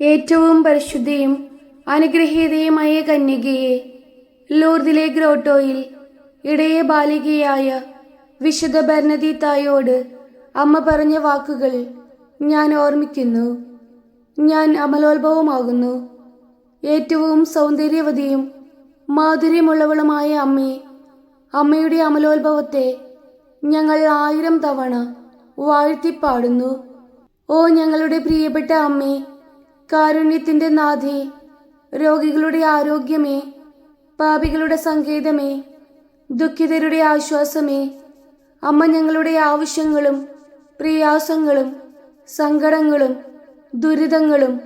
ഏറ്റവും പരിശുദ്ധയും അനുഗ്രഹീതയുമായ കന്യകയെ ലൂർദിലെ ഗ്രോട്ടോയിൽ ഇടയ ബാലികയായ വിശുദ്ധ ഭരണതി തായോട് അമ്മ പറഞ്ഞ വാക്കുകൾ ഞാൻ ഓർമ്മിക്കുന്നു. ഞാൻ അമലോത്ഭവമാകുന്നു. ഏറ്റവും സൗന്ദര്യവതിയും മാധുര്യമുള്ളവളുമായ അമ്മേ അമ്മയുടെ അമലോത്ഭവത്തെ ഞങ്ങൾ ആയിരം തവണ വാഴ്ത്തിപ്പാടുന്നു. ഓ ഞങ്ങളുടെ പ്രിയപ്പെട്ട അമ്മേ കാരുണ്യത്തിന്റെ നാഥേ രോഗികളുടെ ആരോഗ്യമേ പാപികളുടെ സങ്കേതമേ ദുഃഖിതരുടെ ആശ്വാസമേ അമ്മ ഞങ്ങളുടെ ആവശ്യങ്ങളും പ്രയാസങ്ങളും സങ്കടങ്ങളും ദുരിതങ്ങളും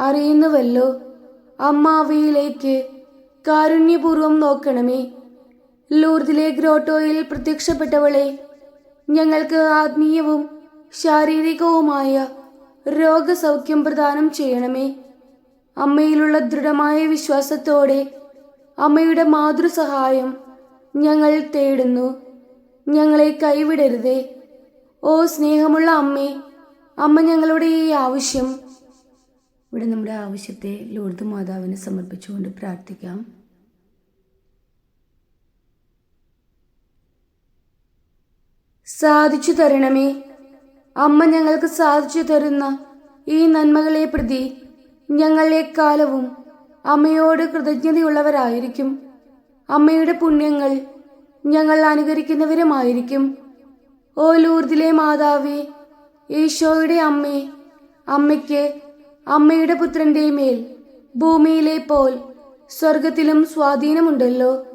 അറിയുന്നുവല്ലോ. അമ്മ അവയിലേക്ക് കാരുണ്യപൂർവം നോക്കണമേ. ലൂർദിലെ ഗ്രോട്ടോയിൽ പ്രത്യക്ഷപ്പെട്ടവളെ ഞങ്ങൾക്ക് ആത്മീയവും ശാരീരികവുമായ രോഗസൗഖ്യം പ്രദാനം ചെയ്യണമേ. അമ്മയിലുള്ള ദൃഢമായ വിശ്വാസത്തോടെ അമ്മയുടെ മാതൃസഹായം ഞങ്ങൾ തേടുന്നു. ഞങ്ങളെ കൈവിടരുതേ. ഓ സ്നേഹമുള്ള അമ്മേ അമ്മ ഞങ്ങളുടെ ഈ ആവശ്യം. ഇവിടെ നമ്മുടെ ആവശ്യത്തെ ലോർദ് മാതാവിന് സമർപ്പിച്ചുകൊണ്ട് പ്രാർത്ഥിക്കാം. സാധിച്ചു തരണമേ. അമ്മ ഞങ്ങൾക്ക് സാധിച്ചു തരുന്ന ഈ നന്മകളെ പ്രതി ഞങ്ങൾ എക്കാലവും അമ്മയോട് കൃതജ്ഞതയുള്ളവരായിരിക്കും. അമ്മയുടെ പുണ്യങ്ങൾ ഞങ്ങൾ അനുകരിക്കുന്നവരുമായിരിക്കും. ഓ ലൂർദിലെ മാതാവേ ഈശോയുടെ അമ്മേ അമ്മയ്ക്ക് അമ്മയുടെ പുത്രന്റെ മേൽ ഭൂമിയിലെ പോൽ സ്വർഗത്തിലും സ്വാധീനമുണ്ടല്ലോ.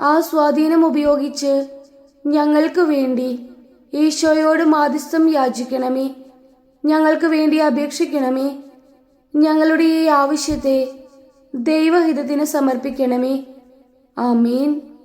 ആ സ്വാധീനം ഉപയോഗിച്ച് ഞങ്ങൾക്ക് വേണ്ടി ഈശോയോട് മാധ്യസ്ഥം യാചിക്കണമേ. ഞങ്ങൾക്ക് വേണ്ടി അപേക്ഷിക്കണമേ. ഞങ്ങളുടെ ഈ ആവശ്യത്തെ ദൈവഹിതത്തിന് സമർപ്പിക്കണമേ. ആമീൻ.